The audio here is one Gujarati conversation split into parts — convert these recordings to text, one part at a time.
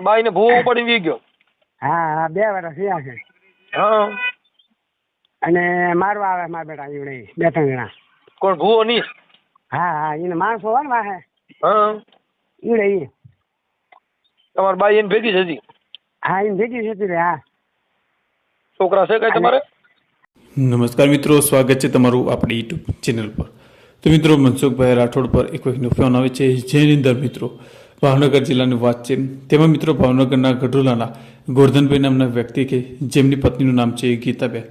બાઈ ને ભૂવો ઉપાડીને વી ગયો. હા હા બે વર્ષ થયા છે. હા. અને મારવા આવે મારા બેટા ઈવડે બે ત્રણ જણા. કોણ ભૂવો ની હા હા એને માણસો હોય ને વાહે. હા. ઈવડે ઈ. તમારી બાઈ એને ભેગી જ હા એને ભેગી જતી રે હા. છોકરા છે કઈ તમારે? નમસ્કાર મિત્રો સ્વાગત છે તમારું આપણી યુટ્યુબ ચેનલ પર. તો મિત્રો મનસુખભાઈ રાઠોડ પર એક વ્યક્તિનો ફોન આવે છે. જેની અંદર મિત્રો. ભાવનગર જિલ્લાની વાત છે. તેમાં મિત્રો ભાવનગરના ગઢોલાના ગોરધનભાઈ નામના વ્યક્તિ કે જેમની પત્નીનું નામ છે ગીતાબેન.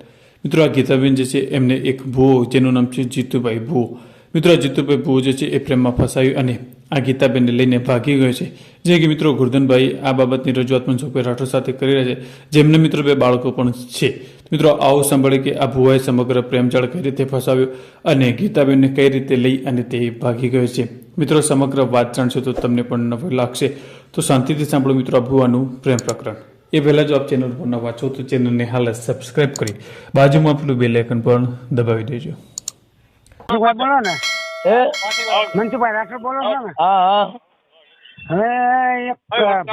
મિત્રો, આ ગીતાબેન જે છે, એમને એક ભૂવો જેનું નામ છે જીતુભાઈ ભૂવો મિત્રો, આ જીતુભાઈ ભૂવો જે છે એ પ્રેમમાં ફસાયું અને આ ગીતાબેનને લઈને ભાગી ગયો છે. જે કે મિત્રો, ગોરધનભાઈ આ બાબતની રજૂઆત મનસુખભાઈ રાઠોડ સાથે કરી રહ્યા છે. જેમને મિત્રો બે બાળકો પણ છે. મિત્રો આવું સાંભળી કે આ ભુવાએ સમગ્ર પ્રેમજાળ કઈ રીતે ફસાવ્યો અને ગીતાબેનને કઈ રીતે લઈ અને તે ભાગી ગયો છે? મિત્રો સમગ્ર વાત જાણશો તો તમને પણ નવું લાગશે. તો શાંતિથી સાંભળો મિત્રો આ ભુવાનું પ્રેમ પ્રકરણ. એ પહેલાં જો આપ ચેનલ પર નવા છો તો ચેનલને હાલ સબસ્ક્રાઇબ કરી બાજુમાં પેલું બે લેખન પણ દબાવી દેજો. બોલો ને? હે? રાઠોડ બોલો છો ને? હા હા. હવે એક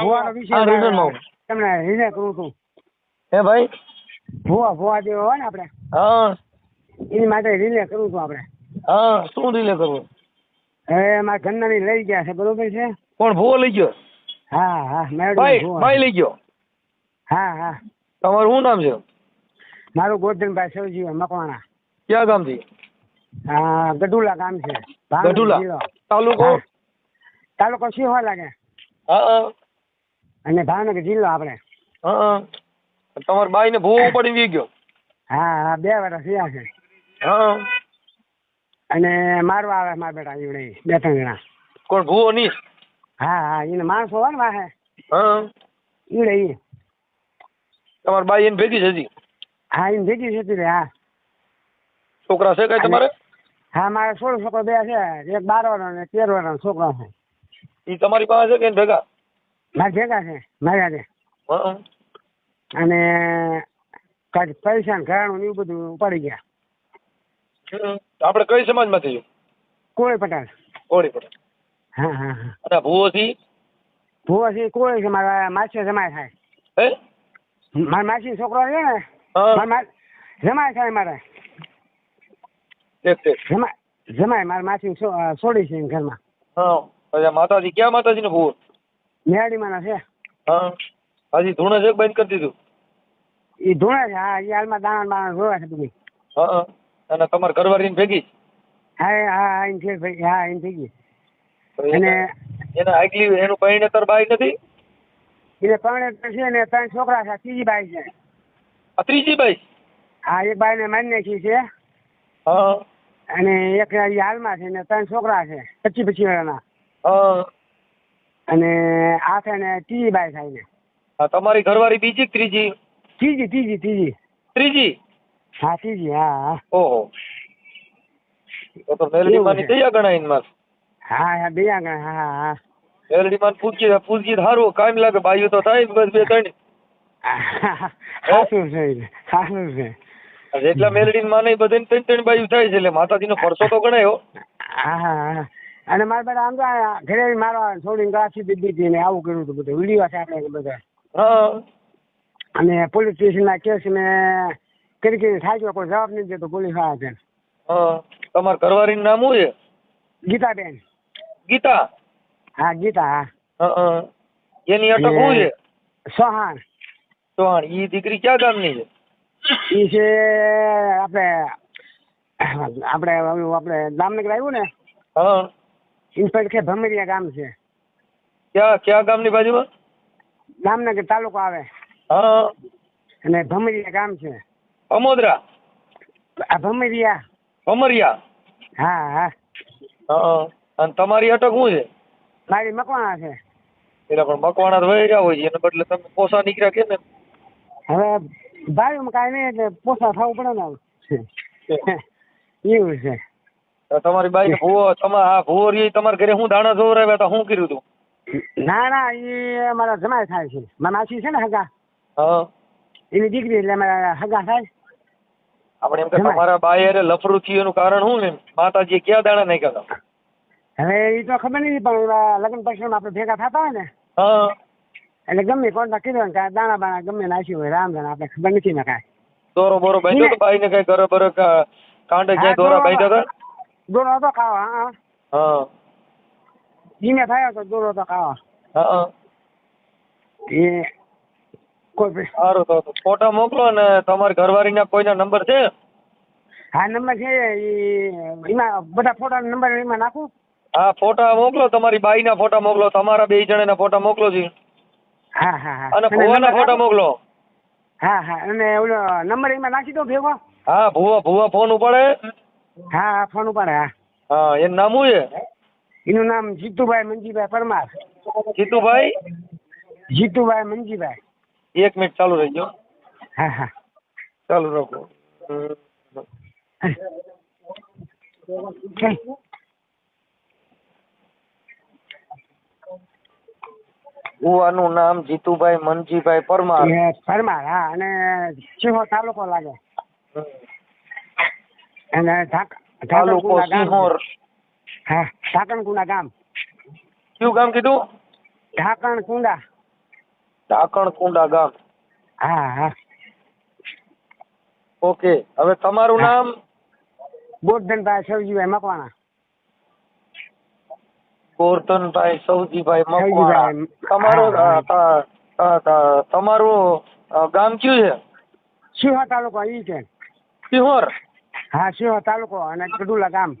ભુવાનો વિષય હા, રીઝનમાં. તમને રીઝે કરું છું. હે ભાઈ? ભુવા ભુવા જેવો હોય ને આપણે? હા. એની માટે રિલે કરવું છું આપણે. હા શું રિલે કરવું? હવે મારા ઘરના ની લઈ ગયા છે બરોબર છે? કોણ ભૂવો લઈ ગયો? હા હા મેડમ ભાઈ. લઈ ગયો? હા હા. તમારું શું નામ છે? મારું ગોરધનભાઈ સૌજી મકવાણા. ક્યાં ગામથી? હા ગઢુલા ગામ છે. ગઢુલા? તાલુકો? તાલુકો સિંહવા લાગે. હા અને ભાવનગર જિલ્લો આપણે. હા. તમારી બાઈ ને ભૂવો ઉપાડીને વી ગયો. હા હા બે વર્ષ થયા છે. હા. અને મારવા આવે મારા બેટા ઈવડે બે ત્રણ જણા. કોણ ભૂવો ની? હા હા એને માણસો હોય ને વાહે. હા. ઈવડે ઈ. તમારી બાઈ એને ભેગી જતી હા એને ભેગી જતી રે હા. છોકરા છે કઈ તમારે? હા મારા સોળ છોકરો બે છે એક બાર વર્ષનો ને તેર વર્ષનો છોકરો છે. ઈ તમારી પાસે છે કે ભેગા? મારા ભેગા છે મારા છે. હા. અને કાંઈક પૈસા ને ઘરાણું એવું બધું ઉપાડી ગયા. આપણે કઈ સમાજમાંથી? થયું કોઈ પટેલ. કોળી પટેલ. હા હા હા. અને આ ભૂવો થી છે કોઈ મારા માસી જમાય થાય. મારા માસી છોકરો છે ને મારા જમાય થાય મારે. જમાય જમાય મારા માસી છોડી છે ઘરમાં. હા. માતાજી ક્યાં માતાજી નો ભૂવો? માના છે. હા. હજી ધૂણે છે બંધ કરી દીધું. એ ધૂણે છે. હા એ હાલમાં દાણા દાણા જોવે છે બધી. હા અને તમારા ઘરવાળીને ભેગી હા હા હા એમ છે ભાઈ હા એમ તો અને એને આગલી એનું પરિણેતર બાઈ નથી? એટલે ત્રણ છે ને ત્રણ છોકરા છે ત્રીજી બાઈ છે. આ ત્રીજી બાઈ? હા એક બાઈને મારી નાખી છે. હા અને એક હાલમાં છે ને ત્રણ છોકરા છે પચી પચી વાળાના. હા અને આ છે ને ત્રીજી બાઈ થાય ને તમારી ઘરવાળી બીજી ત્રીજી? ત્રીજી ત્રીજી ત્રીજી. ત્રીજી? હા ત્રીજી હા ઓહો. તો તો મેલડી એવું માની છે. કયા ગણાયમાં હા હા બે આગળ હા હા હા. મેલડી માં હારું કાયમ લાગે ભાઈઓ તો થાય બસ બે ત્રણ. હાસું છે હાસું છે. જેટલા મેલડી માં નહીં બધાને ત્રણ ત્રણ બાઈઓ થાય છે એટલે માતાજીનો પરસો તો ગણાયો હા. હા હા અને મારા બેટા આમ તો ઘરે મારવા છોડીને ગાછી દીધી હતી ને આવું કર્યું હતું બધું. વીડિયો છે આપણે બધા. હા. અને પોલીસ સ્ટેશનના કેસ ને કરી કરી છે કોઈ જવાબ નથી દેતો પોલીસવાળા છે. તમારે ઘરવાળીનું નામ શું છે? ગીતાબેન. ગીતા? હા ગીતા હા. એની અટક શું છે? સોહાણ. સોહાણ ઈ દીકરી ક્યાં ગામની છે? એ છે આપણે આપણે આપણે દામનગર આવ્યું ને? હા. ઇન્સ્પેક્ટર કે ભમરિયા ગામ છે. ક્યાં ક્યાં ગામની બાજુમાં? દામનગર તાલુકો આવે. હા. અને ભમરિયા ગામ છે. અમોદરા. આ ભમરિયા. ભમરિયા. હા હા. હા અને તમારી અટક શું છે? મારી મકવાણા છે. એટલે પણ મકવાણા વહી રહ્યા હોય છે એને બદલે તમે પોસા નીકળ્યા કે ને હવે ભાઈ કાંઈ નહીં એટલે પોસા થવું પડે ને એવું છે. તો તમારી બાઈ ભૂવો તમારે હા ભૂવો રહી તમારા ઘરે હું દાણા જોવરાવ્યા હતા શું કર્યું તું? ના ના એ અમારા જમાય થાય છે. મારા માસી છે ને હગા. હા. એની દીકરી એટલે અમારા હગા થાય આપણે એમ કે. તમારા બાઈ હારે લફરું થયું એનું કારણ શું ને માતાજી ક્યાં દાણા નાખ્યા હતા? હવે એ તો ખબર નહીં પણ લગ્ન પ્રસંગમાં આપણે ભેગા થતા હોય ને હા. એટલે ગમે કોન્ટેક્ટ કર્યો ને દાણા બાણા ગમે નાખ્યું હોય રામ રામ આપણે ખબર નથી ને કાંઈ. દોરો બોરો બાંધ્યો તો બાઈને કઈ ઘરે બરે કાંડે ક્યાંય દોરા બાંધ્યો હતા. દોરો હતો ખાવા હા હા. જીને થયો તો દોરો તો ખાવા હા. એ કોઈ ભી- સારું તો ફોટો મોકલો ને તમારી ઘરવાળીના કોઈના નંબર છે? હા નંબર છે ઈ એમાં બધા ફોટા નંબર એમાં નાખું? હા ફોટા મોકલો તમારી બાઈના ફોટા મોકલો તમારા બે જણાના ફોટા મોકલો જી હા હા હા. અને ભુવાના ફોટા મોકલો. હા હા અને ઓલો નંબર એમાં નાખી દો ભેગો. હા ભુવા ભુવા ફોન ઉપાડે. હા હા ફોન ઉપર હા. હા એનું નામ શું છે? એનું નામ જીતુભાઈ મંજીભાઈ પરમાર. જીતુભાઈ? જીતુભાઈ મંજીભાઈ. એક મિનિટ ચાલુ રહેજો. હા હા. ચાલુ રાખો. હમ. નામ જીતુભાઈ મનજીભાઈ પરમાર. પરમાર હા અને સિંહો તાલુકો લાગે. અને તાલુકો. સિંહોર. હા ઢાકણકુંડા ગામ. કયું ગામ કીધું? ઢાકણકુંડા ઢાકણકુંડા ગામ. હા હા. ઓકે હવે તમારું નામ? ગોરધનભાઈ સવજીભાઈ મકવાણા. ગોરધનભાઈ સૌજીભાઈ મકવાણા. તમારો તમારું ગામ કયું છે? સિંહા તાલુકો ઈ છે. સિંહોર? હા સિંહો તાલુકો અને ગઢુલા ગામ.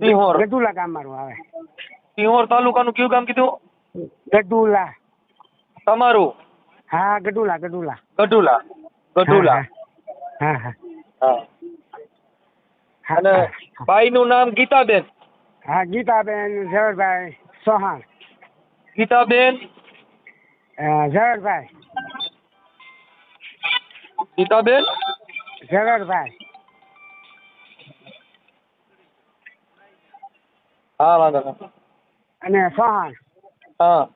સિંહોર. ગઢુલા ગામ મારું આવે. સિંહોર તાલુકાનું કયું ગામ કીધું? ગઢુલા. તમારું? હા ગઢુલા ગઢુલા. ગઢુલા ગઢુલા. હા હા. હા અને બાઈનું નામ ગીતાબેન? હા ગીતાબેન ઝવેરભાઈ ચૌહાણ. ગીતાબેન? ઝવેરભાઈ. ગીતાબેન? ઝવેરભાઈ. હા વાંધો અને ચૌહાણ. હા